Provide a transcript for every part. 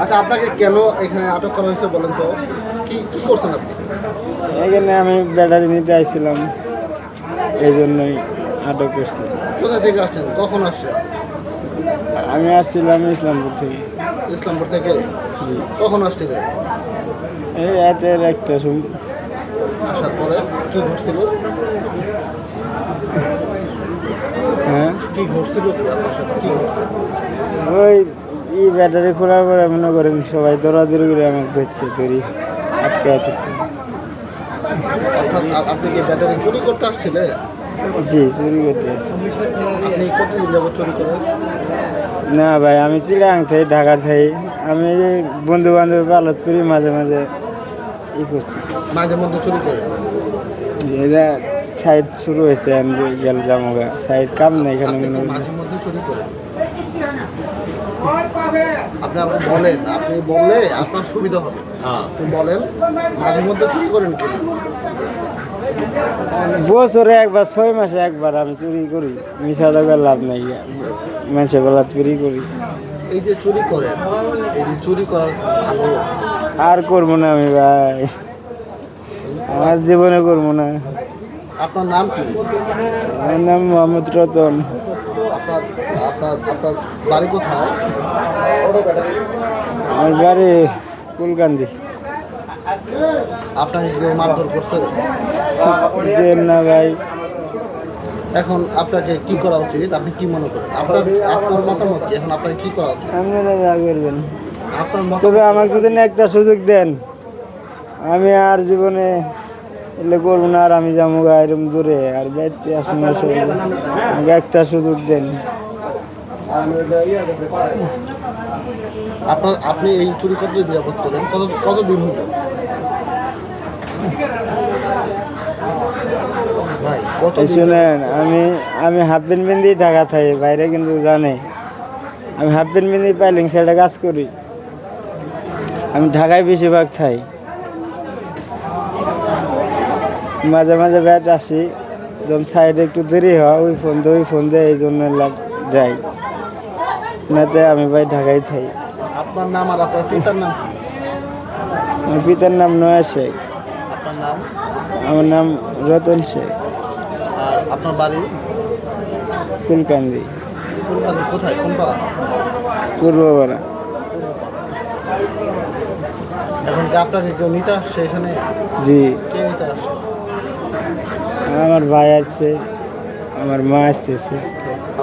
আচ্ছা আপনাকে কেন এখানে আটক করা হয়েছে বলেন তো? কি কি করছেন আপনি? এখানে আমি ব্যাটারি নিতে আসছিলাম এই জন্যই আটক করছি। কোথা থেকে আসছেন? কখন আসছেন? আমি আসছিলাম ইসলামপুর থেকে। ইসলামপুর থেকে? জি। কখন আসছিলেন? এই রাতের একটা সময় আসার পরে কি ঘটছিল? হ্যাঁ? কি ঘটছিল আপনার সাথে? কি ঘটছে? ওই ই ব্যাটারি খোলার পরে মনে করেন সবাই দৌড়াদৌড়ি করে আমাকে ধরছে তৈরি আটকে আছে অর্থাৎ আপনি কি ব্যাটারি চুরি করতে আসছিলেন? জি চুরি করতে আপনি কতদিন যাবত চুরি করেন? না ভাই আমি চিলাং থাই ঢাকা থাই। আমি বন্ধু বান্ধব পালত করি মাঝে মাঝে ই করছি। মাঝে মধ্যে চুরি করেন? এটা সাইড শুরু হয়েছে গেল জামগা। সাইড কাম নেই এখানে মনে হয় মাঝে মধ্যে চুরি করেন আপনি আপনি বলেন আপনি বললে আপনার সুবিধা হবে। আপনি বলেন মাঝে মধ্যে চুরি করেন কিনা? বছরে একবার ছয় মাসে একবার আমি চুরি করি। মিশা দাগার লাভ নাই মানুষের বেলা চুরি করি। এই যে চুরি করেন এই যে চুরি করার ভালো। আর করব না আমি ভাই। আমার জীবনে করব না। আপনার নাম কি? আমার নাম মোহাম্মদ রতন। আপনার আপনার আপনার বাড়ি কোথায়? আমার বাড়ি কুলকান্দি আপনাকে কেউ মারধর করছে? দেন না ভাই। এখন আপনাকে কি করা উচিত? আপনি কি মনে করেন? আপনার আপনার মতামত কি? এখন আপনাকে কি করা উচিত? আপনারা যা করবেন। আপনার মত তবে আমাকে যদি না একটা সুযোগ দেন আমি আর জীবনে এলে করব না আর আমি যাব গা এরম দূরে আর বাড়িতে আসুন আমাকে একটা সুযোগ দেন। আপনার, আপনি এই চুরি কত নিরাপদ করেন। কত কত দিন এই শুনেন, আমি আমি হাফ প্যান্ট বিন্দি ঢাকা থাই বাইরে কিন্তু জানে। আমি হাফ প্যান্ট বিন্দি পাইলিং সাইডে কাজ করি। আমি ঢাকায় বেশিরভাগ থাই। মাঝে মাঝে ব্যাট আসি, যখন সাইডে একটু দেরি হয়, ওই ফোন দিয়ে, ওই ফোন দিয়ে, এই জন্য যাই। নাতে আমি ভাই ঢাকায় থাকি। আপনার নাম আর আপনার পিতার নাম আমার পিতার নাম নয়া শেখ। আপনার নাম? আমার নাম রতন শেখ। আর আপনার বাড়ি? কুলকান্দি কলকাতা কোথায়? কোন পাড়া? পূর্বপাড়া। এখন কি আপনাকে কেউ নিতে আসছে এখানে? জি। কে নিতে আসছে? আমার ভাই আছে আমার মা আসতেছে।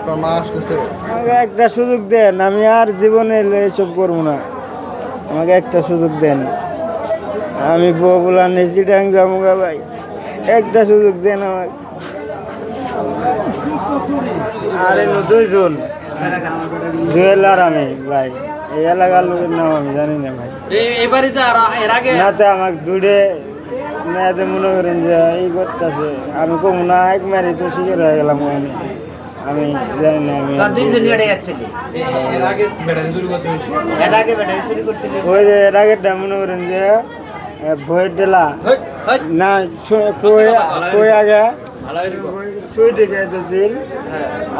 আপনার মা আসতেছে। আমাকে একটা সুযোগ দেন আমি আর জীবনে এসব করব না। আমাকে একটা সুযোগ দেন। আমি বগুলা নেছি ডাং জামুগা ভাই। একটা সুযোগ দেন আমাকে। আরে ন দুইজন। জুয়েল আর আমি ভাই। এই এলাকার লোকের নাম আমি জানি না ভাই। এবারে যে এর আগে নাতে আমাকে দূরে নাতে মনে করেন যে এই করতেছে। আমি কমু না এক মারি তো শিখে হয়ে গেলাম আমি আমি জানি না আমি তার যাচ্ছিলি। এর আগে ব্যাটারি চুরি এর আগে ব্যাটারি চুরি করছিলি। ওই যে এর আগেরটা মনে করেন যে ভয়ের ডেলা না কই কই আগে।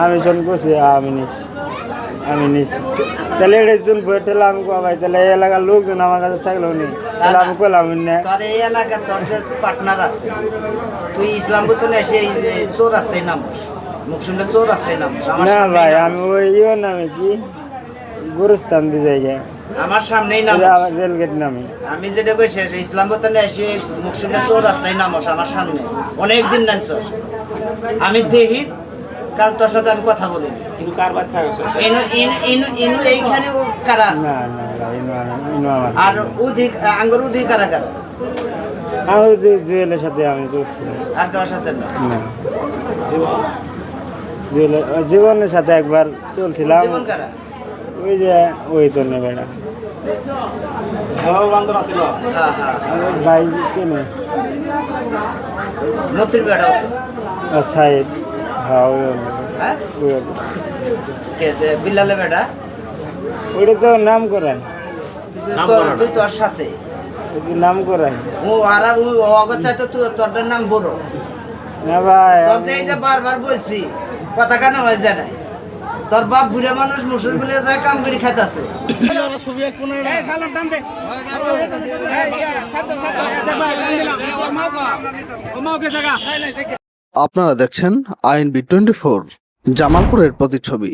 আমি শোন করছি আমি নিছি। আমি নিছি। তাহলে এটা যখন ভয়ের ডেলা আমি কবাই তাহলে এই এলাকার লোকজন আমার কাছে থাকল নেই তাহলে আমি কইলাম না তোর এই এলাকার তোর যে পার্টনার আছে তুই ইসলামপুর তো এসে চোর রাস্তায় নামস। মুখ চোর রাস্তায় নামস আমার না ভাই আমি ওই ইয়ে নামে কি? গুরুস্থান দিয়ে জায়গা আমার সামনেই যে রেলগেট নামে। আমি যেটা কই শেষ ইসলামপুর তো এসে শুনলে চোর রাস্তায় নামস আমার সামনে। অনেক দিন নামছস আমি দেখি কারণ তোর সাথে আমি কথা বলি কিন্তু কার বাদ থাকে ইনু ইনু ইনু ইনু এইখানে ও কারা না না ভাই আমার আর অধিক আঙ্গুর অধিক কারা কারা? আমি জুয়েলের সাথে আমি আর কারোর সাথে না? জীবনের সাথে একবার চলছিলাম। ওই যে ওই তো নেই বেড়া হ্যাঁ হ্যাঁ। ভাই চেনে। মতির বেড়া ওকে হ্যাঁ ওই। হ্যাঁ? বিল্লালে বেড়া। ওইটা তো নাম তুই তোর সাথে? নাম করায় ও আর আর ও অগচ্ছায় তো তুই তোর নাম বড়। না ভাই তোর যে বারবার বলছি কথা কেন হয়ে যায় নাই? তোর বাপ বুড়ে মানুষ মুসুর বলে যায় কাম করে খাইতেছে। আপনারা দেখছেন আইএনবি টোয়েন্টি ফোর জামালপুরের প্রতিচ্ছবি।